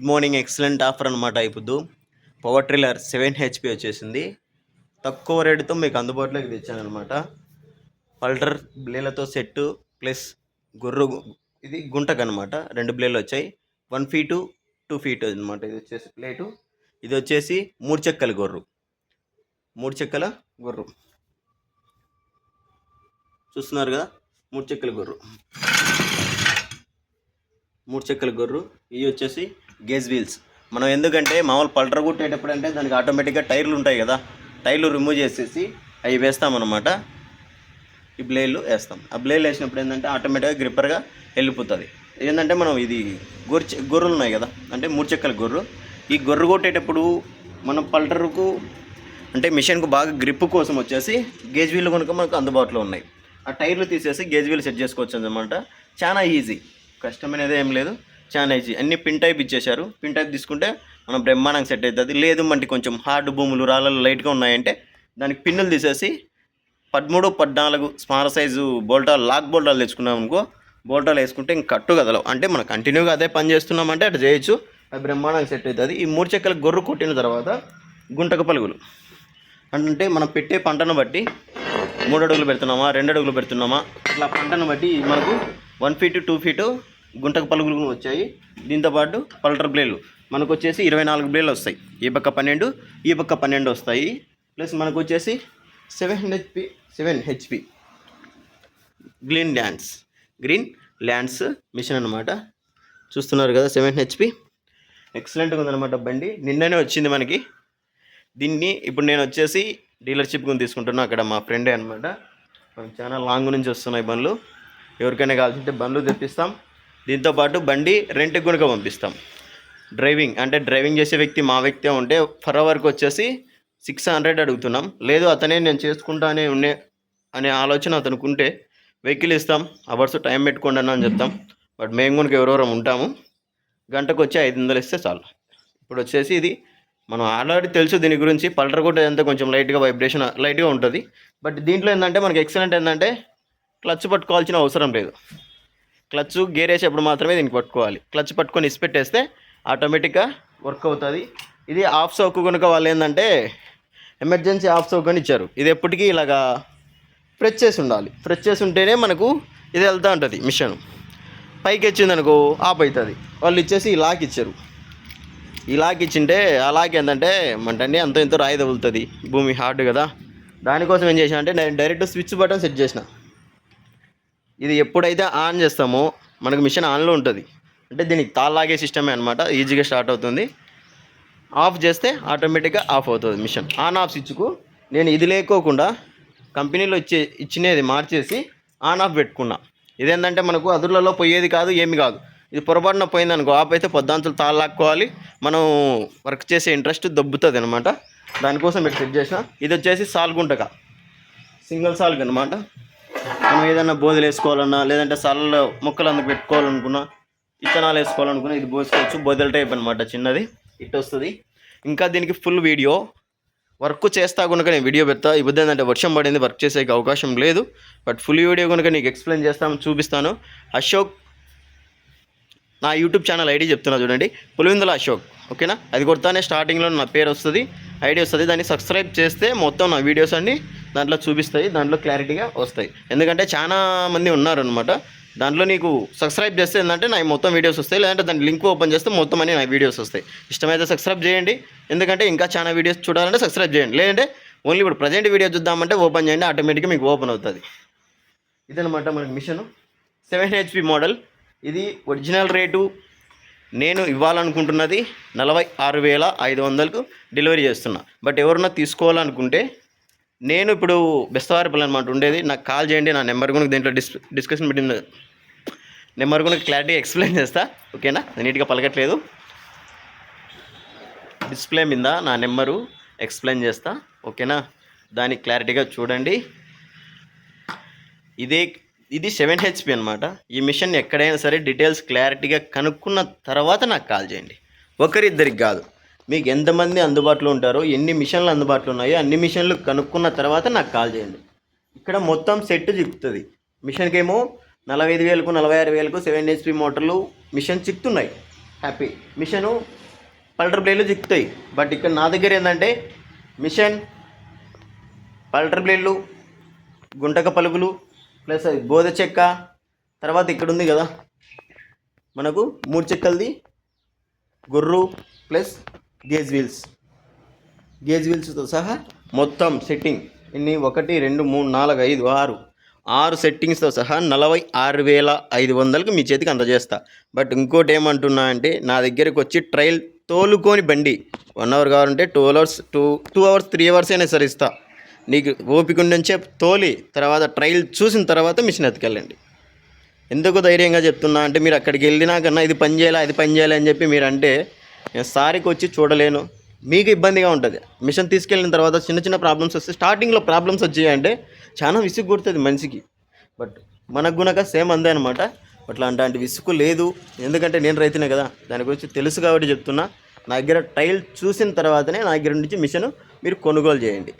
Good morning excellent offer అనమాట ఇప్పుడు power tiller seven HP వచ్చేసింది. తక్కువ రేటుతో మీకు అందుబాటులోకి తెచ్చాను అనమాట పల్టర్ బ్లేలతో సెట్టు ప్లస్ గుర్రు ఇది గుంటకు అనమాట రెండు బ్లేలు వచ్చాయి. వన్ ఫీటు టూ ఫీట్ అనమాట ఇది వచ్చేసి ప్లేటు. ఇది వచ్చేసి మూడు చెక్కల గొర్రు. మూడు చెక్కల గొర్రు. చూస్తున్నారు కదా? మూడు చెక్కల గొర్రు. మూడు చెక్కల గొర్రు. ఇవి వచ్చేసి గేజ్ వీల్స్. మనం ఎందుకంటే మామూలు పల్టర్ కొట్టేటప్పుడు అంటే దానికి ఆటోమేటిక్గా టైర్లు ఉంటాయి కదా టైర్లు రిమూవ్ చేసేసి అవి వేస్తామన్నమాట. ఈ బ్లేడ్లు వేస్తాం. ఆ బ్లేడ్లు వేసినప్పుడు ఏంటంటే ఆటోమేటిక్గా గ్రిప్పర్గా వెళ్ళిపోతుంది. ఏంటంటే మనం ఇది గొర్రె గొర్రెలు ఉన్నాయి కదా అంటే మూడు చెక్కల గొర్రు ఈ గొర్రె కొట్టేటప్పుడు మనం పల్టర్కు అంటే మిషన్కు బాగా గ్రిప్ కోసం వచ్చేసి గేజ్ వీల్ కనుక మనకు అందుబాటులో ఉన్నాయి. ఆ టైర్లు తీసేసి గేజ్ వీల్ సెట్ చేసుకోవచ్చు అనమాట చాలా ఈజీ. కష్టమైనది ఏం లేదు. చానైజీ అన్ని పిన్ టైప్ ఇచ్చేశారు. పిన్ టైప్ తీసుకుంటే మనం బ్రహ్మాండంగా సెట్ అవుతుంది లేదు మనకి కొంచెం హార్డ్ భూములు రాళ్ళలు లైట్గా ఉన్నాయంటే దానికి పిన్నులు తీసేసి పదమూడు పద్నాలుగు స్మాల్ సైజు బోల్టాలు లాక్ బోల్టాలు తెచ్చుకున్నాం అనుకో బోల్టాలు వేసుకుంటే ఇంక కట్టు కదలవు. అంటే మనం కంటిన్యూగా అదే పని చేస్తున్నామంటే అటు చేయొచ్చు. అది బ్రహ్మాండంగా సెట్ అవుతుంది ఈ మూడు చెక్కల గొర్రు కొట్టిన తర్వాత గుంటక పలుగులు. అంటే మనం పెట్టే పంటను బట్టి మూడు అడుగులు పెడుతున్నామా రెండు అడుగులు పెడుతున్నామా అట్లా పంటను బట్టి మనకు వన్ ఫీట్ టూ ఫీటు గుంటకు పలుగులు కూడా వచ్చాయి. దీంతోపాటు పల్టర్ బ్లేలు మనకు వచ్చేసి ఇరవై నాలుగు బ్లేలు వస్తాయి. ఈ పక్క పన్నెండు ఈ పక్క పన్నెండు వస్తాయి. ప్లస్ మనకు వచ్చేసి seven HP seven HP green lands. Green lands machine అనమాట చూస్తున్నారు కదా సెవెన్ హెచ్పి ఎక్సలెంట్గా ఉందన్నమాట బండి. నిన్ననే వచ్చింది మనకి. దీన్ని ఇప్పుడు నేను వచ్చేసి డీలర్షిప్ కొని తీసుకుంటున్నా. అక్కడ మా ఫ్రెండే అనమాట చాలా లాంగ్ నుంచి వస్తున్నాయి బండ్లు. ఎవరికైనా కావాల్సింటే బండ్లు తెప్పిస్తాం. దీంతోపాటు బండి రెంట్కి కనుక పంపిస్తాం. డ్రైవింగ్ అంటే డ్రైవింగ్ చేసే వ్యక్తి మా వ్యక్తే ఉంటే ఫర్ అవర్కి వచ్చేసి సిక్స్ హండ్రెడ్ అడుగుతున్నాం. లేదు అతనే నేను చేసుకుంటానే ఉండే అనే ఆలోచన అతనుకుంటే వెహికల్ ఇస్తాం. అవర్స్ టైం పెట్టుకోండి అని చెప్తాం. బట్ మేము కనుక ఎవరెవరం ఉంటాము. గంటకు వచ్చి ఐదు వందలు ఇస్తే చాలు. ఇప్పుడు వచ్చేసి ఇది మనం ఆల్రెడీ తెలుసు దీని గురించి. పల్టర్ కొట్టేది అంతా కొంచెం లైట్గా వైబ్రేషన్ లైట్గా ఉంటుంది. బట్ దీంట్లో ఏంటంటే మనకి ఎక్సలెంట్ ఏంటంటే క్లచ్ పట్టుకోవాల్సిన అవసరం లేదు. క్లచ్ గేర్ వేసేప్పుడు మాత్రమే దీనికి పట్టుకోవాలి. క్లచ్ పట్టుకొని ఇసిపెట్టేస్తే ఆటోమేటిక్గా వర్క్ అవుతుంది. ఇది ఆఫ్ సోకు కనుక వాళ్ళు ఏంటంటే ఎమర్జెన్సీ ఆఫ్ సోక్ అని ఇచ్చారు. ఇది ఎప్పటికీ ఇలాగా ప్రెస్ చేసి ఉండాలి. ప్రెస్ చేసి ఉంటేనే మనకు ఇది వెళ్తూ ఉంటుంది మిషన్. పైకి వచ్చింది అనుకో ఆఫ్ అవుతుంది వాళ్ళు ఇచ్చేసి ఈ లాక్ ఇచ్చారు. ఈ లాక్ ఇచ్చింటే ఆ లాక్ ఏంటంటే మంటండి అంత ఇంత రాయి తగులుతుంది. భూమి హార్డ్ కదా. దానికోసం ఏం చేసిన అంటే నేను డైరెక్ట్ స్విచ్ బటన్ సెట్ చేసిన. ఇది ఎప్పుడైతే ఆన్ చేస్తామో మనకు మిషన్ ఆన్లో ఉంటుంది. అంటే దీనికి తాళ్ళాగే సిస్టమే అనమాట ఈజీగా స్టార్ట్ అవుతుంది. ఆఫ్ చేస్తే ఆటోమేటిక్గా ఆఫ్ అవుతుంది మిషన్. ఆన్ ఆఫ్ స్విచ్కు నేను ఇది లేకోకుండా కంపెనీలో ఇచ్చే ఇచ్చినది మార్చేసి ఆన్ ఆఫ్ పెట్టుకున్నా. ఇదేంటంటే మనకు అదుర్లలో పోయేది కాదు ఏమి కాదు. ఇది పొరపాటున పోయిందనుకో ఆఫ్ అయితే పొద్దాంతులు తాళ్ళాక్కోవాలి మనం వర్క్ చేసే ఇంట్రెస్ట్ దొబ్బుతుంది అనమాట దానికోసం ఇక్కడ సెట్ చేసిన. ఇది వచ్చేసి సాల్గుంటక. సింగిల్ సాల్గ్ అనమాట మనం ఏదైనా బోధలు వేసుకోవాలన్నా లేదంటే సాలలో మొక్కలు అందుకు పెట్టుకోవాలనుకున్నా ఇత్తనాలు వేసుకోవాలనుకున్నా ఇది పోసుకోవచ్చు. బోదెల టైప్ అనమాట చిన్నది. ఇట్ వస్తుంది. ఇంకా దీనికి ఫుల్ వీడియో వర్క్ చేస్తా కనుక నేను వీడియో పెడతా. ఇబ్బంది ఏంటంటే వర్షం పడింది వర్క్ చేసే అవకాశం లేదు. బట్ ఫుల్ వీడియో కనుక నీకు ఎక్స్ప్లెయిన్ చేస్తాను చూపిస్తాను. అశోక్ నా యూట్యూబ్ ఛానల్ ఐడి చెప్తున్నా చూడండి. పులివిందుల అశోక్. ఓకేనా అది కొడతానే స్టార్టింగ్లో నా పేరు వస్తుంది ఐడి వస్తుంది. దాన్ని సబ్స్క్రైబ్ చేస్తే మొత్తం నా వీడియోస్ అన్నీ దాంట్లో చూపిస్తాయి దాంట్లో క్లారిటీగా వస్తాయి. ఎందుకంటే చాలా మంది ఉన్నారనమాట దాంట్లో నీకు సబ్స్క్రైబ్ చేస్తే ఏంటంటే నా మొత్తం వీడియోస్ వస్తాయి. లేదంటే దాని లింక్ ఓపెన్ చేస్తే మొత్తం అన్ని నా వీడియోస్ వస్తాయి. ఇష్టమైతే సబ్స్క్రైబ్ చేయండి. ఎందుకంటే ఇంకా చాలా వీడియోస్ చూడాలంటే సబ్స్క్రైబ్ చేయండి. లేదంటే ఓన్లీ ఇప్పుడు ప్రజెంట్ వీడియో చూద్దామంటే ఓపెన్ చేయండి ఆటోమేటిక్గా మీకు ఓపెన్ అవుతుంది. ఇదనమాట మనకి మిషన్ సెవెన్ హెచ్పి మోడల్ ఇది ఒరిజినల్ రేటు నేను ఇవ్వాలనుకుంటున్నది నలభై ఆరు వేల ఐదు వందలకు డెలివరీ చేస్తున్నా. బట్ ఎవరన్నా తీసుకోవాలనుకుంటే నేను ఇప్పుడు బెస్తవారిపల్లి అనమాట ఉండేది. నాకు కాల్ చేయండి నా నెంబర్ కూడా దీంట్లో డిస్ డిస్కషన్ పెట్టింది నెంబర్ కూడా క్లారిటీ ఎక్స్ప్లెయిన్ చేస్తా ఓకేనా? నీట్గా పలకట్లేదు. డిస్ప్లే మీద నా నెంబరు ఎక్స్ప్లెయిన్ చేస్తా ఓకేనా? దాన్ని క్లారిటీగా చూడండి. ఇదే ఇది సెవెన్ హెచ్పి అనమాట ఈ మిషన్ ఎక్కడైనా సరే డీటెయిల్స్ క్లారిటీగా కనుక్కున్న తర్వాత నాకు కాల్ చేయండి. ఒకరిద్దరికి కాదు. మీకు ఎంతమంది అందుబాటులో ఉంటారో ఎన్ని మిషన్లు అందుబాటులో ఉన్నాయో అన్ని మిషన్లు కనుక్కున్న తర్వాత నాకు కాల్ చేయండి. ఇక్కడ మొత్తం సెట్ చిక్కుతుంది. మిషన్కి ఏమో నలభై ఐదు వేలకు నలభై ఆరు వేలకు సెవెన్ హెచ్పి మోటార్లు మిషన్ చిక్కుతున్నాయి. హ్యాపీ మిషను పల్టర్ బ్లేడ్లు చిక్కుతాయి. బట్ ఇక్కడ నా దగ్గర ఏంటంటే మిషన్ పల్టర్ బ్లేడ్లు గుంటక పలుకులు ప్లస్ అది బోధ చెక్క తర్వాత ఇక్కడ ఉంది కదా మనకు మూడు చెక్కలది గుర్రు ప్లస్ గేజ్ వీల్స్. గేజ్ వీల్స్తో సహా మొత్తం సెట్టింగ్ ఇన్ని ఒకటి రెండు మూడు నాలుగు ఐదు ఆరు. ఆరు సెట్టింగ్స్తో సహా నలభై ఆరు వేల ఐదు వందలకు మీ చేతికి అందజేస్తా. బట్ ఇంకోటి ఏమంటున్నా అంటే నా దగ్గరికి వచ్చి ట్రైల్ తోలుకొని బండి. వన్ అవర్ కావాలంటే two hours two two hours three hours అయినా సరే ఇస్తా. నీకు ఓపిక నుంచే తోలి తర్వాత ట్రైల్ చూసిన తర్వాత మిషన్ ఎత్తుకెళ్ళండి. ఎందుకు ధైర్యంగా చెప్తున్నా అంటే మీరు అక్కడికి వెళ్ళినా కన్నా ఇది పని చేయాలి అది పని చేయాలి అని చెప్పి మీరు అంటే సారికి వచ్చి చూడలేను. మీకు ఇబ్బందిగా ఉంటుంది. మిషన్ తీసుకెళ్ళిన తర్వాత చిన్న చిన్న ప్రాబ్లమ్స్ వస్తే స్టార్టింగ్లో ప్రాబ్లమ్స్ వచ్చాయంటే చాలా విసుగు కొడుతుంది మనిషికి. బట్ మనకు గుణక సేమ్ అందే అనమాట అట్లా అలాంటి విసుగు లేదు. ఎందుకంటే నేను రైతునే కదా. దాని గురించి తెలుసు కాబట్టి చెప్తున్నా. నా దగ్గర టైల్ చూసిన తర్వాతనే నా దగ్గర నుంచి మిషన్ మీరు కొనుగోలు చేయండి.